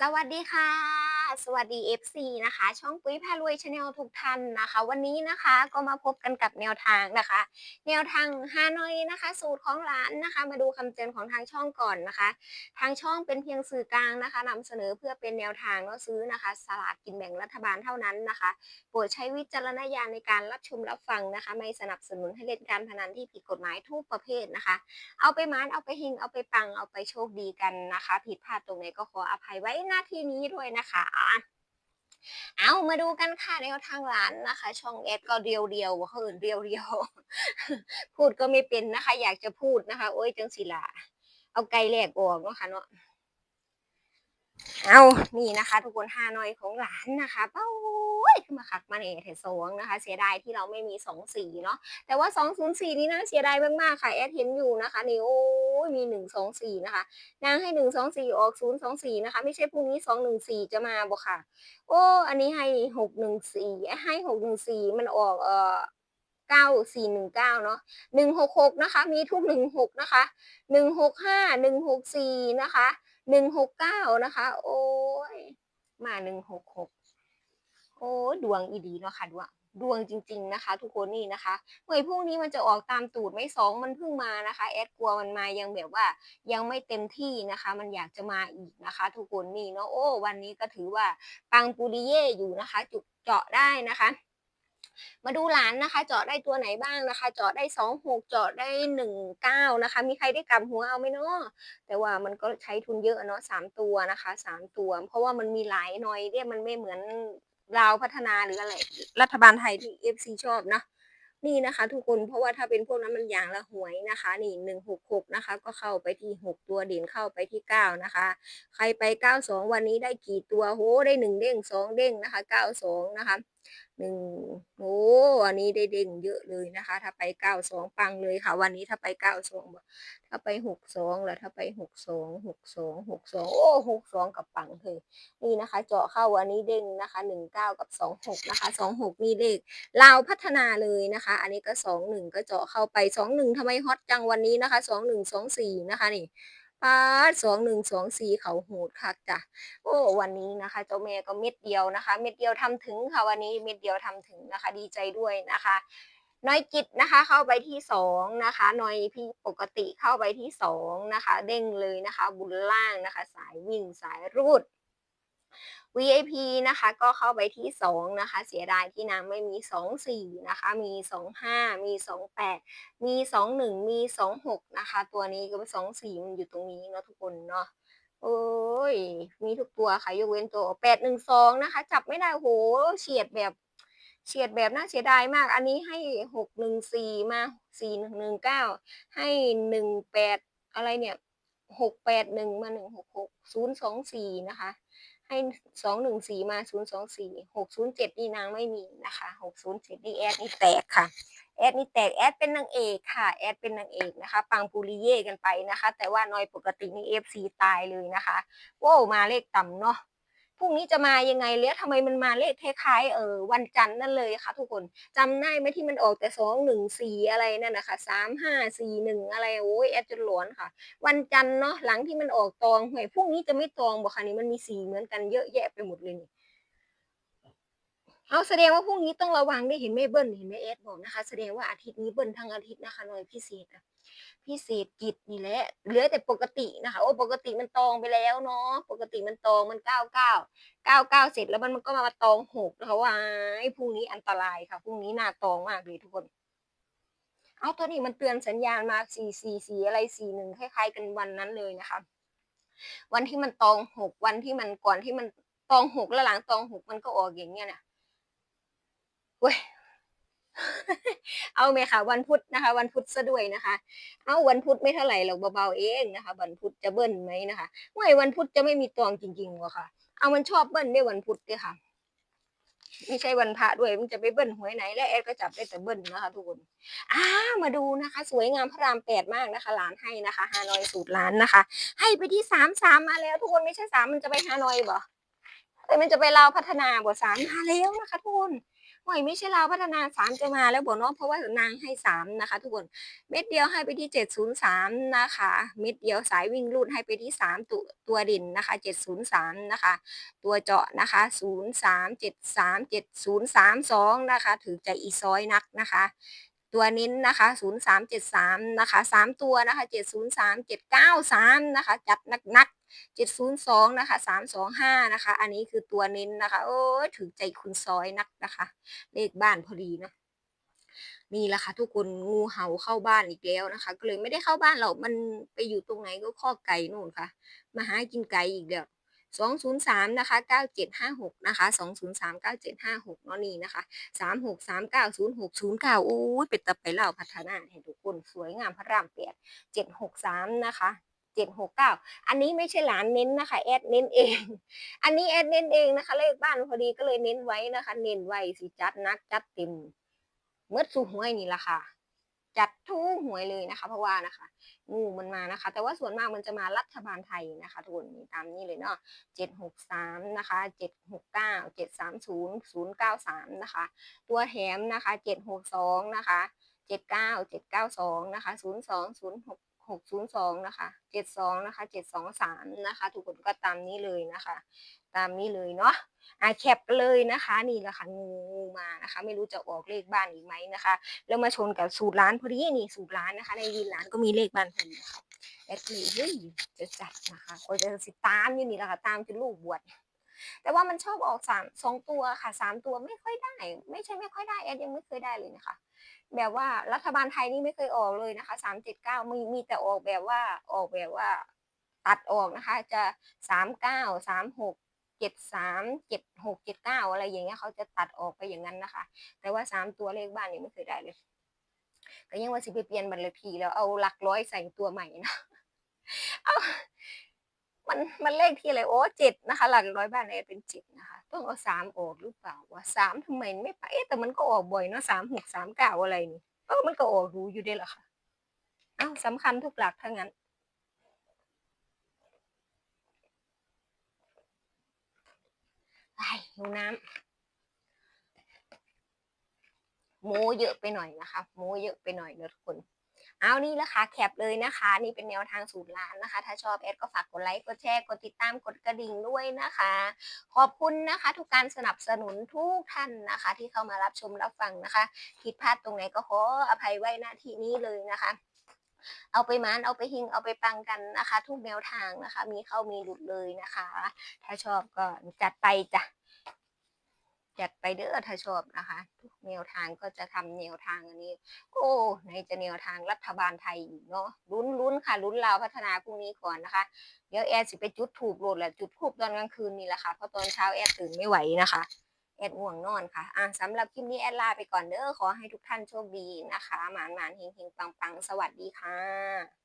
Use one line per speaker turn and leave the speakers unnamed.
สวัสดีค่ะ สวัสดี FC นะคะ ช่องปุ้ยพารวยชาแนลทุกท่านนะคะ วันนี้นะคะก็มาพบกันกับแนวทางนะคะ แนวทางฮานอยนะคะ สูตรของร้านนะคะ มาดูคำเตือนของทางช่องก่อนนะคะ ทางช่องเป็นเพียงสื่อกลางนะคะนำเสนอเพื่อเป็นแนวทางเนาะซื้อนะคะ สลากกินแบ่งรัฐบาลเท่านั้นนะคะโปรดใช้วิจารณญาณในการรับชมรับฟังนะคะ ไม่สนับสนุนให้เล่นการพนันที่ผิดกฎหมายทุกประเภทนะคะ เอาไปมานเอาไปหิงเอาไปปังเอาไปโชคดีกันนะคะ ผิดพลาดตรงไหนก็ขออภัยไว้หน้าที่นี้ด้วยนะคะ เอามาดูกันค่ะแนวทางร้านนะคะ ช่องเอสก็เรียวเรียวๆเขาอื่นเรียวเรียวๆพูดก็ไม่เป็นนะคะ อยากจะพูดนะคะ โอ้ยจังศิลา เอาไกลแหลกออกเนาะค่ะเนาะเอานี่นะคะ ทุกคนห้านอยของหลานนะคะเป้า ยขึ้นมาคักมาเนี่ยเถสองนะคะ เสียดายที่เราไม่มีสองสีเนาะแต่ว่าสองศูนย์สี่นี่น่าเสียดายมากๆค่ะแอดเห็นอยู่นะคะนี่โอ้ยมีหนึ่งสองสี่นะคะ นางให้หนึ่งสองสี่ออกศูนย์สองสี่นะคะ ไม่ใช่พรุ่งนี้สองหนึ่งสี่จะมาบอกค่ะ โอ้อันนี้ให้หกหนึ่งสี่ให้หกหนึ่งสี่มันออกเอ่อเก้าสี่หนึ่งเก้าเนาะหนึ่งหกหกนะคะ มีทุกหนึ่งหกนะคะหนึ่งหกห้าหนึ่งหกสี่นะคะหนึ่งหกเก้านะคะ โอ้ยมาหนึ่งหกหก อ้ดวงอีดีเนาะค่ะดวงดวงจริง ๆนะคะ ทุกคนนี่นะคะเฮ้ยพรุ่งนี้มันจะออกตามตูดไม่สองมันเพิ่งมานะคะแอดกลัวมันมายังแบบว่ายังไม่เต็มที่นะคะ มันอยากจะมาอีกนะคะ ทุกคนนี่เนาะโอ้วันนี้ก็ถือว่าปังปูริเย่อยู่นะคะ จุดเจาะได้นะคะมาดูหลานนะคะ เจาะได้ตัวไหนบ้างนะคะ เจาะได้สองหกเจาะได้หนึ่งเก้านะคะ มีใครได้กลับหัวเอาไหมเนาะแต่ว่ามันก็ใช้ทุนเยอะเนาะสามตัวนะคะสามตัว เพราะว่ามันมีหลายหน่อยเนี่ยมันไม่เหมือน ลาวพัฒนาหรืออะไร รัฐบาลไทยที่เอฟซีชอบนะนี่นะคะ ทุกคนเพราะว่าถ้าเป็นพวกนั้นมันอย่างละหวยนะคะ นี่หนึ่งหกหกนะคะ ก็เข้าไปที่หกตัวเด่นเข้าไปที่เก้านะคะ ใครไปเก้าสองวันนี้ได้กี่ตัวโหได้หนึ่งเด้งสองเด้งนะคะเก้าสองนะคะ หนึ่งโอ้อันนี้ได้เด้งเยอะเลยนะคะ ถ้าไปเก้าสองปังเลยค่ะ วันนี้ถ้าไปเก้าสองถ้าไปหกสองแล้วถ้าไปหกสองหกสองหกสองโอ้หกสองกับปังเลยนี่นะคะ เจาะเข้าอันนี้เด้งนะคะหนึ่งเก้ากับสองหกนะคะสองหกนี่เลขลาวพัฒนาเลยนะคะ อันนี้ก็สองหนึ่งก็เจาะเข้าไปสองหนึ่งทำไมฮอตจังวันนี้นะคะสองหนึ่งสองสี่นะคะนี่ ปาสองหนึ่งสองสี่เขาโหดค่ะจ้ะโอ้วันนี้นะคะ เจ้าแม่ก็เม็ดเดียวนะคะ เม็ดเดียวทำถึงค่ะวันนี้เม็ดเดียวทำถึงนะคะ ดีใจด้วยนะคะน้อยกิจนะคะเข้าไปที่สองนะคะน้อยพี่ปกติเข้าไปที่สองนะคะ เด้งเลยนะคะ บุญล่างนะคะ สายวิ่งสายรูด VIP นะคะก็เข้าไปที่สองนะคะ เสียดายที่นางไม่มีสองสี่นะคะ มีสองห้ามีสองแปดมีสองหนึ่งมีสองหกนะคะ ตัวนี้ก็สองสี่มันอยู่ตรงนี้เนาะทุกคนเนาะโอ้ย มีทุกตัวค่ะ ยกเว้นตัวแปดหนึ่งสองนะคะ จับไม่ได้โหเฉียดแบบเฉียดแบบน่าเสียดายมาก อันนี้ให้หกหนึ่งสี่มาสี่หนึ่งหนึ่งเก้าให้หนึ่งแปดอะไรเนี่ยหกแปดหนึ่งมาหนึ่งหกหกศูนย์สองสี่นะคะ ให้สองหนึ่งสี่มาศูนย์สองสี่หกศูนย์เจ็ดนี่นางไม่มีนะคะหกศูนย์เจ็ดนี่แอดนี่แตกค่ะแอดนี่แตกแอดเป็นนางเอกค่ะแอดเป็นนางเอกนะคะ ปังปูริเย่กันไปนะคะ แต่ว่านอยปกตินี่เอฟซีตายเลยนะคะโว้มาเลขต่ำเนาะ พรุ่งนี้จะมายังไงแล้วทำไมมันมาเลขคล้ายๆเออวันจันทร์นั่นเลยค่ะ ทุกคนจำได้ไหมที่มันออกแต่สองหนึ่งสี่อะไรนั่นนะคะสามห้าสี่หนึ่งอะไรโอ้ยแอดจนหลอนค่ะ วันจันทร์เนาะหลังที่มันออกตองหวยพรุ่งนี้จะไม่ตองบอกค่ะนี่มันมีสีเหมือนกันเยอะแยะไปหมดเลยนี่ เอาแสดงว่าพรุ่งนี้ต้องระวังได้เห็นไหมเบิ้ลเห็นไหมเอสบอกนะคะ แสดงว่าอาทิตย์นี้เบิ้ลทั้งอาทิตย์นะคะหน่อยพิเศษอะพิเศษกิจนี่แหละเหลือแต่ปกตินะคะโอ้ปกติมันตองไปแล้วเนาะปกติมันตองมันเก้าเก้าเก้าเก้าเสร็จแล้วมันมันก็มาตองหกนะคะว่าไอ้พรุ่งนี้อันตรายค่ะพรุ่งนี้น่าตองมากเลยทุกคน เอาตัวนี้มันเตือนสัญญาณมาสี่สี่สี่อะไรสี่หนึ่งคล้ายๆกันวันนั้นเลยนะคะ วันที่มันตองหกวันที่มันก่อนที่มันตองหกแล้วหลังตองหกมันก็ออกอย่างเงี้ยนะ เว้ยเอาไหมค่ะวันพุธนะคะ วันพุธซะด้วยนะคะ เอาวันพุธไม่เท่าไหร่หรอกเบาๆเองนะคะ วันพุธจะเบิ้ลไหมนะคะไม่วันพุธจะไม่มีตองจริงๆหรอค่ะ เอามันชอบเบิ้ลได้วันพุธด้วยค่ะ ไม่ใช่วันพระด้วยมันจะไปเบิ้ลหวยไหน และแอดก็จับได้แต่เบิ้ลนะคะ ทุกคนอ่ามาดูนะคะ สวยงามพระรามแปดมากนะคะหลานให้นะคะฮานอยสูตรล้านนะคะ ให้ไปที่สามสามมาแล้ว ทุกคนไม่ใช่สามมันจะไปฮานอยบ่เอ้ยมันจะไปลาวพัฒนาบ่สามมาแล้วนะคะทุกคน ห่วยไม่ใช่ลาวพัฒนาสามจะมาแล้วบอกน้องเพราะว่านางให้สามนะคะ ทุกคนเม็ดเดียวให้ไปที่เจ็ดศูนย์สามนะคะเม็ดเดียวสายวิ่งรูดให้ไปที่สามตัวตัวดินนะคะเจ็ดศูนย์สามนะคะ ตัวเจาะนะคะศูนย์สามเจ็ดสามเจ็ดศูนย์สามสองนะคะถือใจอีซอยนักนะคะ ตัวนิ้นนะคะศูนย์สามเจ็ดสามนะคะสามตัวนะคะเจ็ดศูนะคะ จัดนักนักเจ็ดศูนะคะสามสองห้านะคะ อันนี้คือตัวนิ้นนะคะ โอ้ยถือใจคุณซอยนักนะคะ เลขบ้านพอดีเนาะนี่แหละค่ะทุกคนงูเห่าเข้าบ้านอีกแล้วนะคะ ก็เลยไม่ได้เข้าบ้านเรามันไปอยู่ตรงไหนก็ข้อไก่นู่นค่ะ มาหากินไก่อีกแล้ว สองศูนย์สามนะคะเก้าเจ็ดห้าหกนะคะสองศูนย์สามเก้าเจ็ดห้าหกนาะนี่นะคะสามหกสามเก้าศูนย์หกศูนย์เก้าโอ้ยเป็นตะไปเล่าพัฒนาให้ทุกคนสวยงามพระรามเปียดเจ็ดหกสามนะคะเจ็ดหกเก้าอันนี้ไม่ใช่หลานเน้นนะคะแอดเน้นเอง อันนี้แอดเน้นเองนะคะเลขบ้านพอดีก็เลยเน้นไว้นะคะ เน้นไว้สิจัดนักจัดเต็มเมื่อสู่หวยนี่ละค่ะ จัดทุกหวยเลยนะคะ เพราะว่านะคะ งูมันมานะคะ แต่ว่าส่วนมากมันจะมารัฐบาลไทยนะคะทุกคนตามนี้เลยเนาะเจ็ดหกสามนะคะเจ็ดหกเก้าเจ็ดสามศูนย์ศูนย์เก้าสามนะคะ ตัวแถมนะคะเจ็ดหกสองนะคะเจ็ดเก้าเจ็ดเก้าสองนะคะศูนย์สองศูนย์หก หกศูนย์สองนะคะเจ็ดสองนะคะเจ็ดสองสามนะคะทุกคนก็ตามนี้เลยนะคะ ตามนี้เลยเนาะอะแคปเลยนะคะนี่แหละค่ะงูงูมานะคะ ไม่รู้จะออกเลขบ้านอีกไหมนะคะ แล้วมาชนกับสูตรร้านพอดีนี่สูตรร้านนะคะ ในวินร้านก็มีเลขบ้านพอดีนะคะแอดเลยเฮ้ยจะจัดนะคะคอยจะสิตามอยู่นี่แหละค่ะตามจนลูกบวชแต่ว่ามันชอบออกสามสองตัวค่ะสามตัวไม่ค่อยได้ ไม่ใช่ไม่ค่อยได้แอดยังไม่เคยได้เลยนะคะ แบบว่ารัฐบาลไทยนี่ไม่เคยออกเลยนะคะสามเจ็ดเก้ามีมีแต่ออกแบบว่าออกแบบว่า ตัดออกนะคะ จะสามเก้าสามหกเจ็ดสามเจ็ดหกเจ็ดเก้าอะไรอย่างเงี้ยเขาจะตัดออกไปอย่างนั้นนะคะ แต่ว่าสามตัวเลขบ้านนี่ไม่เคยได้เลยก็ยังว่าสิไปเปลี่ยนบัตรเลขทีแล้วเอาหลักร้อยใส่ตัวใหม่นะเอา มันมันเลขที่อะไรโอ้เจ็ดนะคะ หลักร้อยบ้านเนี่ยเป็นเจ็ดนะคะ ต้องเอาสามออกหรือเปล่าว่าสามทำไมไม่ไปเอ๊ะแต่มันก็ออกบ่อยเนาะสามหกสามเก้าอะไรนี่เออมันก็ออกรู้อยู่ได้หรอค่ะอ้าวสำคัญทุกหลักทั้งนั้นไปหิวน้ำโมเยอะไปหน่อยนะคะโมเยอะไปหน่อยเนอะทุกคน เอานี่ละค่ะแคปเลยนะคะ นี่เป็นแนวทางสูตรร้านนะคะ ถ้าชอบแอดก็ฝากกดไลค์กดแชร์กดติดตามกดกระดิ่งด้วยนะคะ ขอบคุณนะคะ ทุกการสนับสนุนทุกท่านนะคะ ที่เข้ามารับชมรับฟังนะคะผิดพลาดตรงไหนก็ขออภัยไว้หน้าที่นี้เลยนะคะเอาไปมานเอาไปหิงเอาไปปังกันนะคะ ทุกแนวทางนะคะ มีเข้ามีหลุดเลยนะคะ ถ้าชอบก็จัดไปจ้ะ จัดไปเด้อถ้าชอบนะคะทุกแนวทางก็จะทำแนวทางอันนี้ โอ้ในจะแนวทางรัฐบาลไทยอีกเนาะลุ้นลุ้นค่ะลุ้นลาพัฒนาพรุ่งนี้ก่อนนะคะ เดี๋ยวแอดสิไปจุดถูกโหลดแหละจุดทูบตอนกลางคืนนี่แหละค่ะเพราะตอนเช้าแอดตื่นไม่ไหวนะคะแอดง่วงนอนค่ะอะสำหรับคลิปนี้แอดลาไปก่อนเด้อขอให้ทุกท่านโชคดีนะคะหมานหมานเฮงเฮงปังปังสวัสดีค่ะ